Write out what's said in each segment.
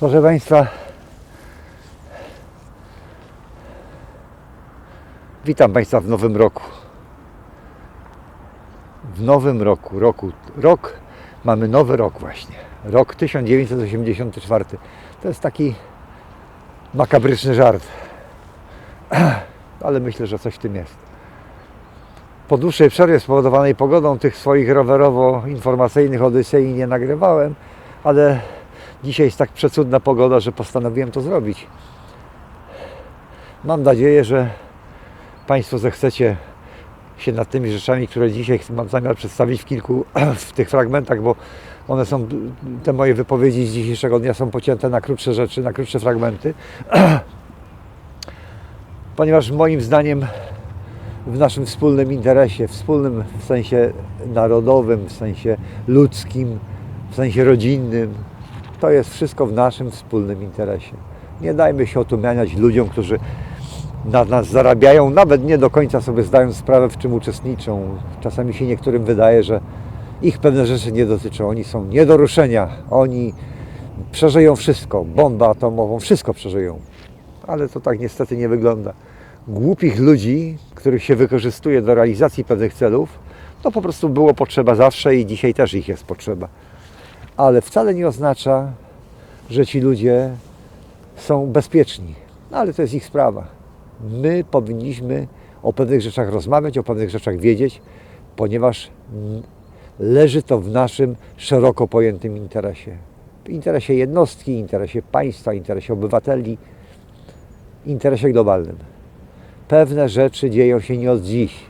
Proszę Państwa, witam Państwa w nowym roku. W nowym roku, roku, rok, mamy nowy rok właśnie. Rok 1984. To jest taki makabryczny żart, ale myślę, że coś w tym jest. Po dłuższej przerwie spowodowanej pogodą tych swoich rowerowo-informacyjnych Odysei nie nagrywałem, ale dzisiaj jest tak przecudna pogoda, że postanowiłem to zrobić. Mam nadzieję, że Państwo zechcecie się nad tymi rzeczami, które dzisiaj mam zamiar przedstawić w kilku w tych fragmentach, bo one są, te moje wypowiedzi z dzisiejszego dnia są pocięte na krótsze rzeczy, na krótsze fragmenty, ponieważ moim zdaniem w naszym wspólnym interesie, wspólnym w sensie narodowym, w sensie ludzkim, w sensie rodzinnym, to jest wszystko w naszym wspólnym interesie. Nie dajmy się otumianiać ludziom, którzy na nas zarabiają, nawet nie do końca sobie zdają sprawę, w czym uczestniczą. Czasami się niektórym wydaje, że ich pewne rzeczy nie dotyczą. Oni są nie do ruszenia. Oni przeżyją wszystko, bombę atomową, wszystko przeżyją. Ale to tak niestety nie wygląda. Głupich ludzi, których się wykorzystuje do realizacji pewnych celów, to po prostu było potrzeba zawsze i dzisiaj też ich jest potrzeba. Ale wcale nie oznacza, że ci ludzie są bezpieczni. No, ale to jest ich sprawa. My powinniśmy o pewnych rzeczach rozmawiać, o pewnych rzeczach wiedzieć, ponieważ leży to w naszym szeroko pojętym interesie. W interesie jednostki, interesie państwa, interesie obywateli, interesie globalnym. Pewne rzeczy dzieją się nie od dziś.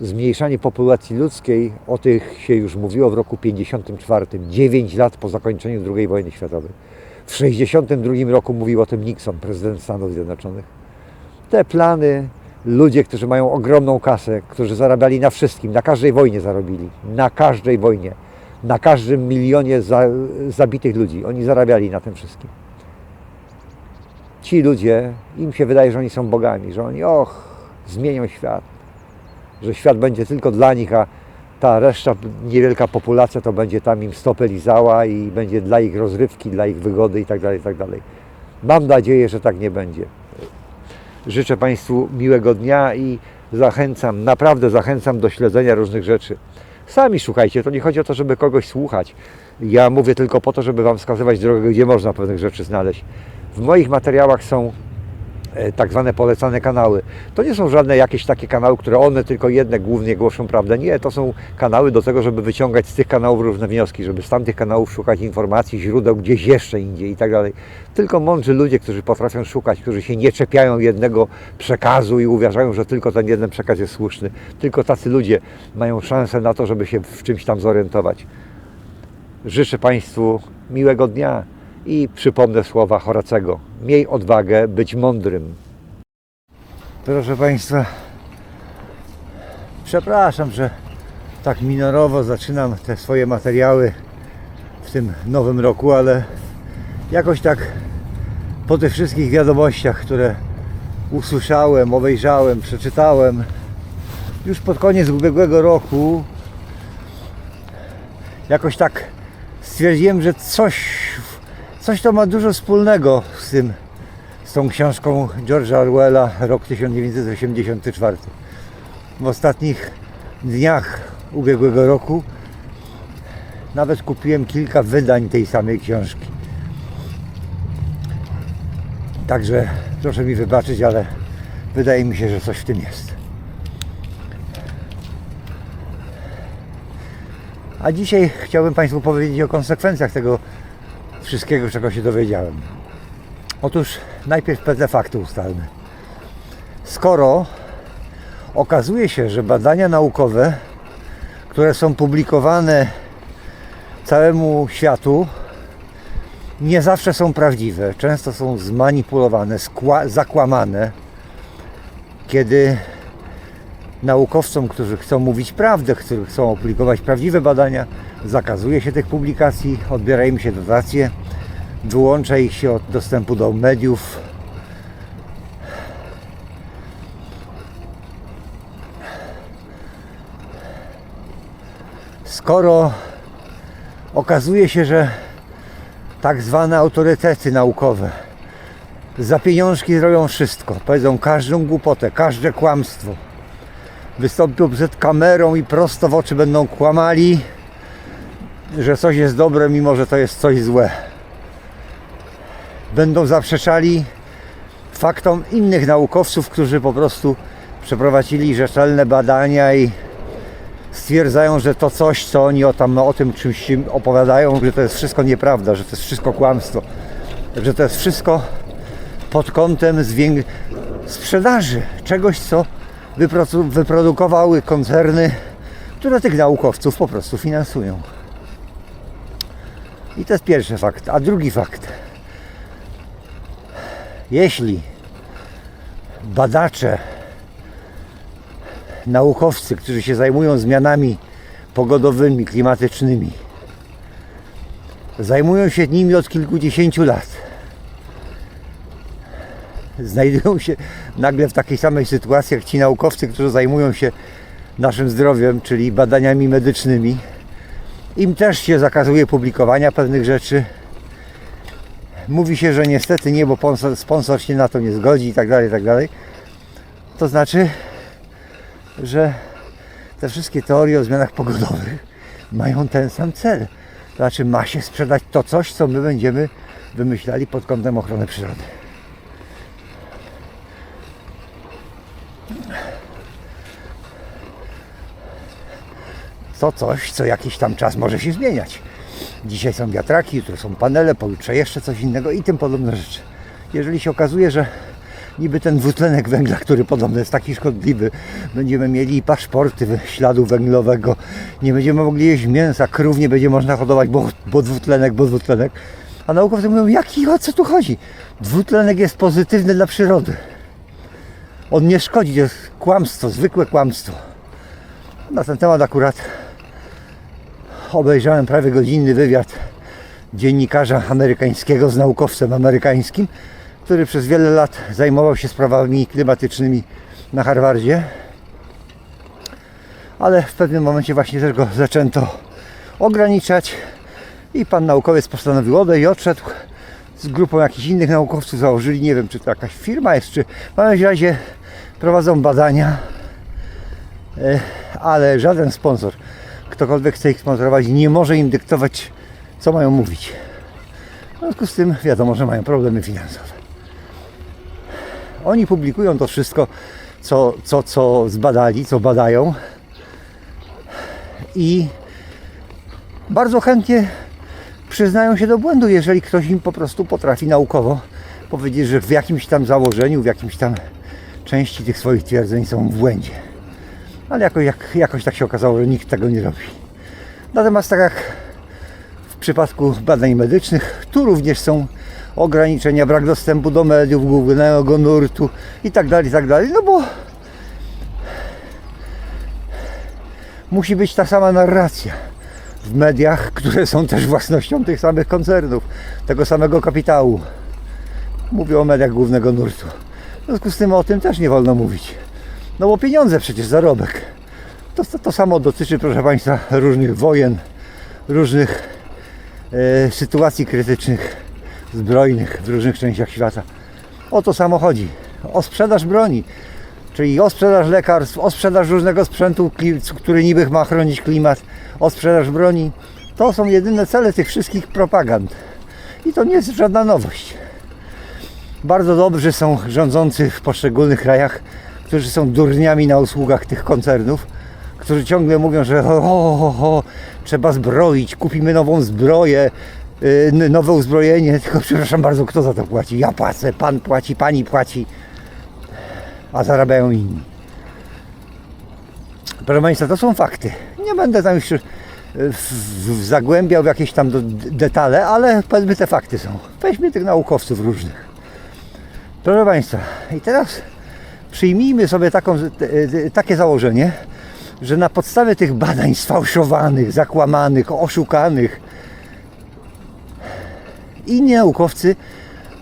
Zmniejszanie populacji ludzkiej, o tych się już mówiło w roku 54, 9 lat po zakończeniu II wojny światowej. W 62 roku mówił o tym Nixon, prezydent Stanów Zjednoczonych. Te plany, ludzie, którzy mają ogromną kasę, którzy zarabiali na wszystkim, na każdej wojnie zarobili, na każdej wojnie, na każdym milionie za, zabitych ludzi, oni zarabiali na tym wszystkim. Ci ludzie, im się wydaje, że oni są bogami, że oni, och, zmienią świat, że świat będzie tylko dla nich, a ta reszta, niewielka populacja, to będzie tam im stopę lizała i będzie dla ich rozrywki, dla ich wygody itd. itd. Mam nadzieję, że tak nie będzie. Życzę Państwu miłego dnia i zachęcam, naprawdę zachęcam do śledzenia różnych rzeczy. Sami szukajcie, to nie chodzi o to, żeby kogoś słuchać. Ja mówię tylko po to, żeby Wam wskazywać drogę, gdzie można pewnych rzeczy znaleźć. W moich materiałach są tak zwane polecane kanały. To nie są żadne jakieś takie kanały, które one tylko jedne głównie głoszą prawdę. Nie, to są kanały do tego, żeby wyciągać z tych kanałów różne wnioski, żeby z tamtych kanałów szukać informacji, źródeł gdzieś jeszcze indziej i tak dalej. Tylko mądrzy ludzie, którzy potrafią szukać, którzy się nie czepiają jednego przekazu i uważają, że tylko ten jeden przekaz jest słuszny. Tylko tacy ludzie mają szansę na to, żeby się w czymś tam zorientować. Życzę Państwu miłego dnia i przypomnę słowa Horacego. Miej odwagę być mądrym. Proszę Państwa, przepraszam, że tak minorowo zaczynam te swoje materiały w tym nowym roku, ale jakoś tak po tych wszystkich wiadomościach, które usłyszałem, obejrzałem, przeczytałem już pod koniec ubiegłego roku, jakoś tak stwierdziłem, że coś, coś to ma dużo wspólnego z tym, z tą książką George'a Orwella, rok 1984. W ostatnich dniach ubiegłego roku nawet kupiłem kilka wydań tej samej książki. Także proszę mi wybaczyć, ale wydaje mi się, że coś w tym jest. A dzisiaj chciałbym Państwu powiedzieć o konsekwencjach tego wszystkiego, czego się dowiedziałem. Otóż najpierw pewne fakty ustalmy. Skoro okazuje się, że badania naukowe, które są publikowane całemu światu, nie zawsze są prawdziwe, często są zmanipulowane, zakłamane, kiedy naukowcom, którzy chcą mówić prawdę, którzy chcą opublikować prawdziwe badania, zakazuje się tych publikacji, odbiera im się dotacje, wyłącza ich się od dostępu do mediów. Skoro okazuje się, że tak zwane autorytety naukowe za pieniążki zrobią wszystko. Powiedzą każdą głupotę, każde kłamstwo. Wystąpią przed kamerą i prosto w oczy będą kłamali, że coś jest dobre, mimo że to jest coś złe. Będą zaprzeczali faktom innych naukowców, którzy po prostu przeprowadzili rzetelne badania i stwierdzają, że to coś, co oni o, tam, o tym czymś opowiadają, że to jest wszystko nieprawda, że to jest wszystko kłamstwo, że to jest wszystko pod kątem zwięk- sprzedaży czegoś, co wyprodu- wyprodukowały koncerny, które tych naukowców po prostu finansują. I to jest pierwszy fakt. A drugi fakt. Jeśli badacze, naukowcy, którzy się zajmują zmianami pogodowymi, klimatycznymi, zajmują się nimi od kilkudziesięciu lat, znajdują się nagle w takiej samej sytuacji jak ci naukowcy, którzy zajmują się naszym zdrowiem, czyli badaniami medycznymi. Im też się zakazuje publikowania pewnych rzeczy. Mówi się, że niestety nie, bo sponsor, sponsor się na to nie zgodzi i tak dalej, i tak dalej. To znaczy, że te wszystkie teorie o zmianach pogodowych mają ten sam cel. To znaczy ma się sprzedać to coś, co my będziemy wymyślali pod kątem ochrony przyrody. To coś, co jakiś tam czas może się zmieniać. Dzisiaj są wiatraki, jutro są panele, pojutrze jeszcze coś innego i tym podobne rzeczy. Jeżeli się okazuje, że niby ten dwutlenek węgla, który podobno jest taki szkodliwy, będziemy mieli paszporty śladu węglowego, nie będziemy mogli jeść mięsa, krów nie będzie można hodować, bo, bo dwutlenek, bo dwutlenek. A naukowcy mówią, jaki, o co tu chodzi? Dwutlenek jest pozytywny dla przyrody. On nie szkodzi, to jest kłamstwo, zwykłe kłamstwo. Na ten temat akurat obejrzałem prawie godzinny wywiad dziennikarza amerykańskiego z naukowcem amerykańskim, który przez wiele lat zajmował się sprawami klimatycznymi na Harvardzie. Ale w pewnym momencie właśnie też go zaczęto ograniczać i pan naukowiec postanowił odejść odszedł z grupą jakichś innych naukowców założyli, nie wiem czy to jakaś firma jest, czy w każdym razie prowadzą badania, e, ale żaden sponsor, ktokolwiek chce ich sponsorować, nie może im dyktować, co mają mówić. W związku z tym wiadomo, że mają problemy finansowe. Oni publikują to wszystko, co, co, co zbadali, co badają i bardzo chętnie przyznają się do błędu, jeżeli ktoś im po prostu potrafi naukowo powiedzieć, że w jakimś tam założeniu, w jakimś tam części tych swoich twierdzeń są w błędzie. Ale jakoś, jak, jakoś tak się okazało, że nikt tego nie robi. Natomiast tak jak w przypadku badań medycznych, tu również są ograniczenia, brak dostępu do mediów, głównego nurtu i tak dalej, i tak dalej, no bo musi być ta sama narracja w mediach, które są też własnością tych samych koncernów, tego samego kapitału. Mówię o mediach głównego nurtu. W związku z tym o tym też nie wolno mówić. No bo pieniądze przecież, zarobek. To, to, to samo dotyczy, proszę Państwa, różnych wojen, różnych e, sytuacji krytycznych, zbrojnych w różnych częściach świata. O to samo chodzi. O sprzedaż broni, czyli o sprzedaż lekarstw, o sprzedaż różnego sprzętu, który niby ma chronić klimat, o sprzedaż broni. To są jedyne cele tych wszystkich propagand. I to nie jest żadna nowość. Bardzo dobrzy są rządzący w poszczególnych krajach, którzy są durniami na usługach tych koncernów, którzy ciągle mówią, że o, o, o, o, trzeba zbroić, kupimy nową zbroję, yy, nowe uzbrojenie, tylko przepraszam bardzo, kto za to płaci? Ja płacę, pan płaci, pani płaci, a zarabiają inni. Proszę Państwa, to są fakty. Nie będę tam już y, zagłębiał w jakieś tam detale, ale powiedzmy te fakty są. Weźmy tych naukowców różnych. Proszę Państwa, i teraz przyjmijmy sobie taką, te- takie założenie, że na podstawie tych badań sfałszowanych, zakłamanych, oszukanych, inni naukowcy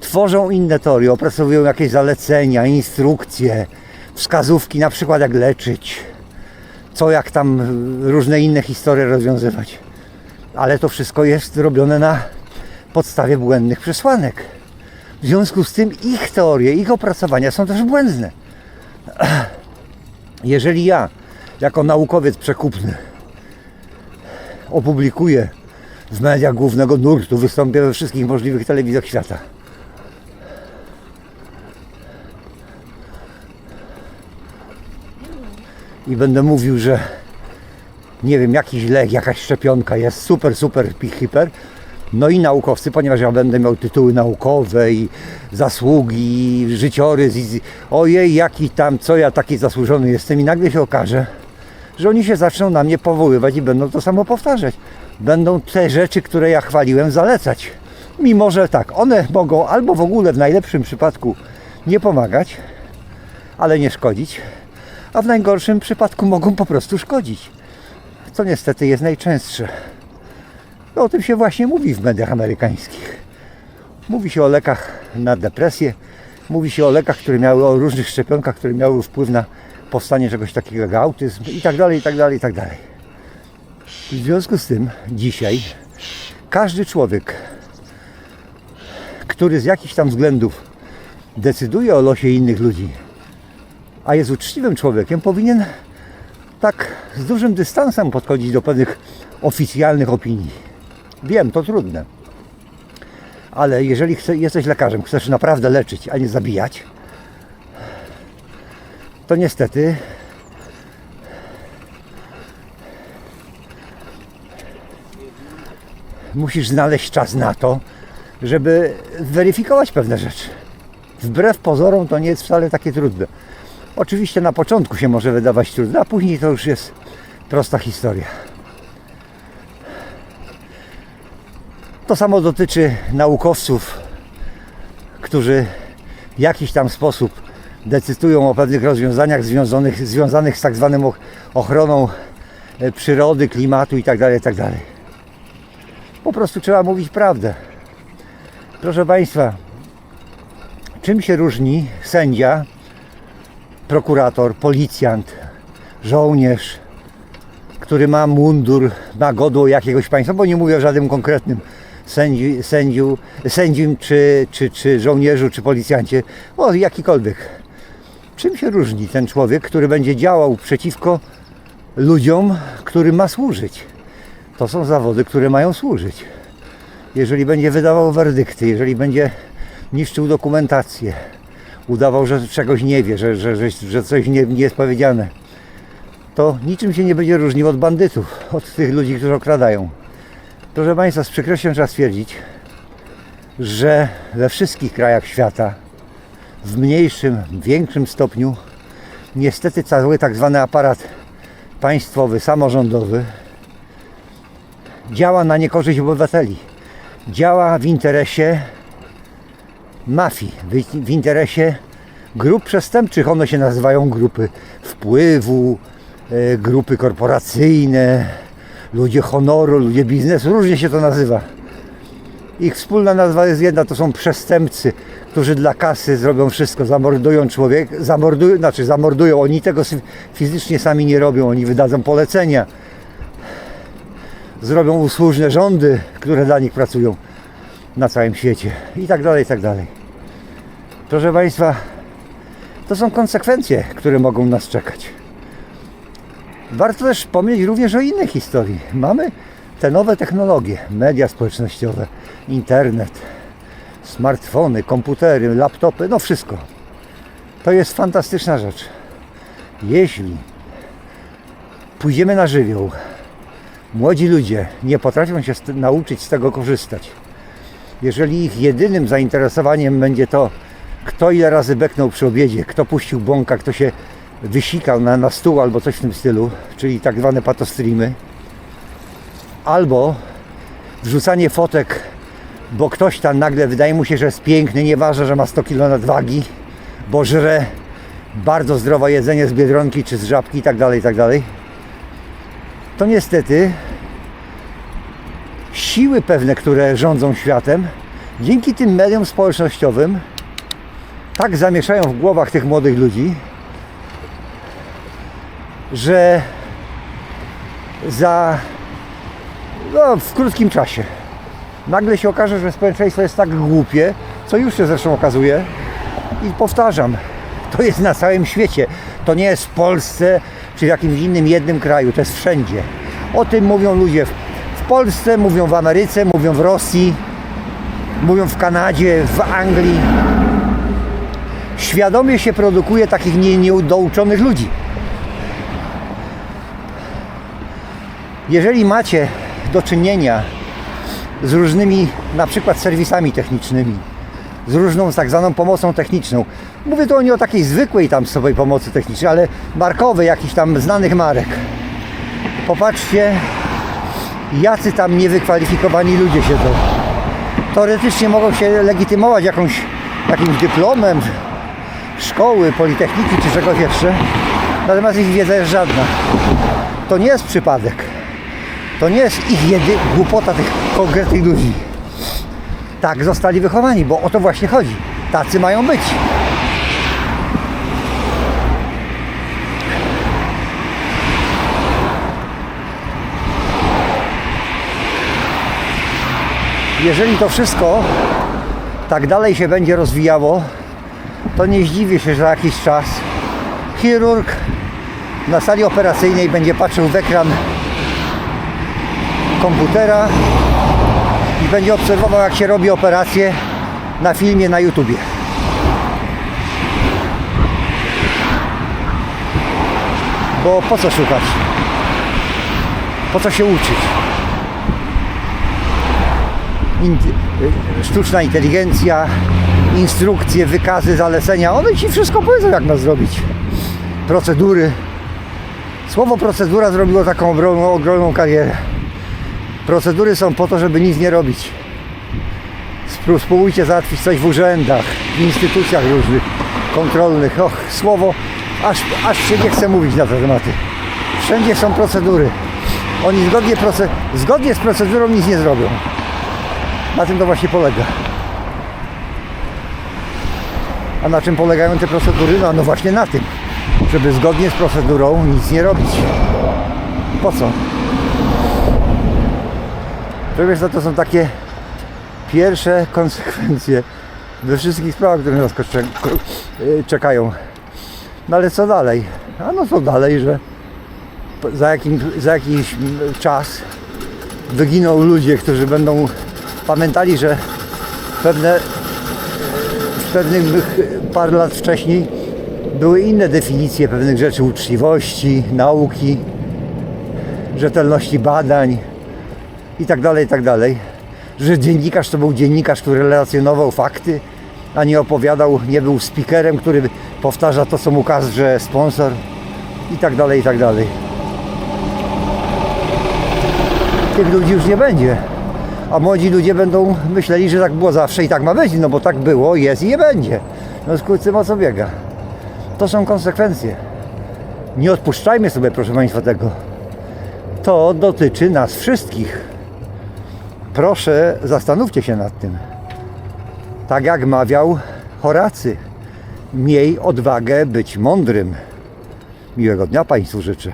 tworzą inne teorie, opracowują jakieś zalecenia, instrukcje, wskazówki, na przykład jak leczyć, co jak tam różne inne historie rozwiązywać. Ale to wszystko jest robione na podstawie błędnych przesłanek. W związku z tym ich teorie, ich opracowania są też błędne. Jeżeli ja, jako naukowiec przekupny, opublikuję w mediach głównego nurtu, wystąpię we wszystkich możliwych telewizjach świata, i będę mówił, że nie wiem, jakiś lek, jakaś szczepionka jest super, super, hiper. No i naukowcy, ponieważ ja będę miał tytuły naukowe i zasługi, i życiorys i ojej, jaki tam, co ja taki zasłużony jestem i nagle się okaże, że oni się zaczną na mnie powoływać i będą to samo powtarzać. Będą te rzeczy, które ja chwaliłem, zalecać. Mimo, że tak, one mogą albo w ogóle w najlepszym przypadku nie pomagać, ale nie szkodzić, a w najgorszym przypadku mogą po prostu szkodzić. Co niestety jest najczęstsze. No, o tym się właśnie mówi w mediach amerykańskich. Mówi się o lekach na depresję, mówi się o lekach, które miały, o różnych szczepionkach, które miały wpływ na powstanie czegoś takiego jak autyzm i tak dalej, i tak dalej, i tak dalej. W związku z tym dzisiaj każdy człowiek, który z jakichś tam względów decyduje o losie innych ludzi, a jest uczciwym człowiekiem, powinien tak z dużym dystansem podchodzić do pewnych oficjalnych opinii. Wiem, to trudne. Ale jeżeli chce, jesteś lekarzem, chcesz naprawdę leczyć, a nie zabijać, to niestety musisz znaleźć czas na to, żeby weryfikować pewne rzeczy. Wbrew pozorom to nie jest wcale takie trudne. Oczywiście na początku się może wydawać trudne, a później to już jest prosta historia. To samo dotyczy naukowców, którzy w jakiś tam sposób decydują o pewnych rozwiązaniach związanych, związanych z tak zwaną och- ochroną e, przyrody, klimatu itd. itd. Po prostu trzeba mówić prawdę. Proszę Państwa, czym się różni sędzia prokurator, policjant, żołnierz, który ma mundur, ma godło jakiegoś państwa, bo nie mówię o żadnym konkretnym sędzi, sędziu, sędzim, czy, czy, czy żołnierzu, czy policjancie, o jakikolwiek. Czym się różni ten człowiek, który będzie działał przeciwko ludziom, którym ma służyć? To są zawody, które mają służyć. Jeżeli będzie wydawał werdykty, jeżeli będzie niszczył dokumentację, udawał, że czegoś nie wie, że, że, że, że coś nie, nie jest powiedziane, to niczym się nie będzie różnił od bandytów, od tych ludzi, którzy okradają. Proszę Państwa, z przykrością trzeba stwierdzić, że we wszystkich krajach świata, w mniejszym, większym stopniu, niestety cały tak zwany aparat państwowy, samorządowy działa na niekorzyść obywateli. Działa w interesie mafii, w, interesie grup przestępczych. One się nazywają grupy wpływu, e, grupy korporacyjne, ludzie honoru, ludzie biznesu, różnie się to nazywa. Ich wspólna nazwa jest jedna, to są przestępcy, którzy dla kasy zrobią wszystko, zamordują człowieka, zamordują, znaczy zamordują, oni tego fizycznie sami nie robią, oni wydadzą polecenia, zrobią usłużne rządy, które dla nich pracują na całym świecie i tak dalej, i tak dalej. Proszę Państwa, to są konsekwencje, które mogą nas czekać. Warto też pomnieć również o innej historii. Mamy te nowe technologie, media społecznościowe, internet, smartfony, komputery, laptopy, no wszystko. To jest fantastyczna rzecz. Jeśli pójdziemy na żywioł, młodzi ludzie nie potrafią się nauczyć z tego korzystać, jeżeli ich jedynym zainteresowaniem będzie to, kto ile razy beknął przy obiedzie, kto puścił bąka, kto się wysikał na, na stół albo coś w tym stylu, czyli tak zwane patostreamy, albo wrzucanie fotek, bo ktoś tam nagle wydaje mu się, że jest piękny, nieważne, że ma 100 kg nadwagi, bo żre bardzo zdrowe jedzenie z biedronki czy z żabki i tak dalej, i tak to niestety siły pewne, które rządzą światem, dzięki tym mediom społecznościowym tak zamieszają w głowach tych młodych ludzi, że za no, w krótkim czasie nagle się okaże, że społeczeństwo jest tak głupie, co już się zresztą okazuje. I powtarzam, to jest na całym świecie. To nie jest w Polsce czy w jakimś innym jednym kraju, to jest wszędzie. O tym mówią ludzie w, w Polsce, mówią w Ameryce, mówią w Rosji, mówią w Kanadzie, w Anglii. Świadomie się produkuje takich nie- ludzi. Jeżeli macie do czynienia z różnymi na przykład serwisami technicznymi, z różną tak zwaną pomocą techniczną. Mówię tu nie o takiej zwykłej tam sobie pomocy technicznej, ale markowej, jakichś tam znanych marek. Popatrzcie, jacy tam niewykwalifikowani ludzie siedzą. Teoretycznie mogą się legitymować jakąś, jakimś dyplomem szkoły, politechniki czy czegoś jeszcze, natomiast ich wiedza jest żadna. To nie jest przypadek. To nie jest ich jedy, głupota tych konkretnych ludzi. Tak zostali wychowani, bo o to właśnie chodzi. Tacy mają być. Jeżeli to wszystko tak dalej się będzie rozwijało, to nie zdziwię się, że jakiś czas chirurg na sali operacyjnej będzie patrzył w ekran komputera i będzie obserwował jak się robi operację na filmie na YouTubie. Bo po co szukać? Po co się uczyć? Sztuczna inteligencja, instrukcje, wykazy, zalecenia, one ci wszystko powiedzą jak ma zrobić. Procedury. Słowo procedura zrobiło taką ogromną, ogromną karierę. Procedury są po to, żeby nic nie robić. Spró- Spróbujcie załatwić coś w urzędach, w instytucjach różnych, kontrolnych. Och, słowo, aż, aż się nie chce mówić na te tematy. Wszędzie są procedury. Oni zgodnie, proce- zgodnie z procedurą nic nie zrobią. Na tym to właśnie polega. A na czym polegają te procedury? No, no właśnie na tym, żeby zgodnie z procedurą nic nie robić. Po co? To wiesz, no to są takie pierwsze konsekwencje we wszystkich sprawach, które nas y, czekają. No ale co dalej? A no co dalej, że za, jakim, za jakiś czas wyginą ludzie, którzy będą pamiętali, że pewne w pewnych parę lat wcześniej były inne definicje pewnych rzeczy uczciwości, nauki, rzetelności badań i tak dalej, i tak dalej. Że dziennikarz to był dziennikarz, który relacjonował fakty, a nie opowiadał, nie był speakerem, który powtarza to, co mu każe sponsor i tak dalej, i tak dalej. Tych ludzi już nie będzie. A młodzi ludzie będą myśleli, że tak było zawsze i tak ma być, no bo tak było, jest i nie będzie. No skrótce o co biega. To są konsekwencje. Nie odpuszczajmy sobie, proszę Państwa, tego. To dotyczy nas wszystkich. Proszę, zastanówcie się nad tym. Tak jak mawiał Horacy, miej odwagę być mądrym. Miłego dnia Państwu życzę.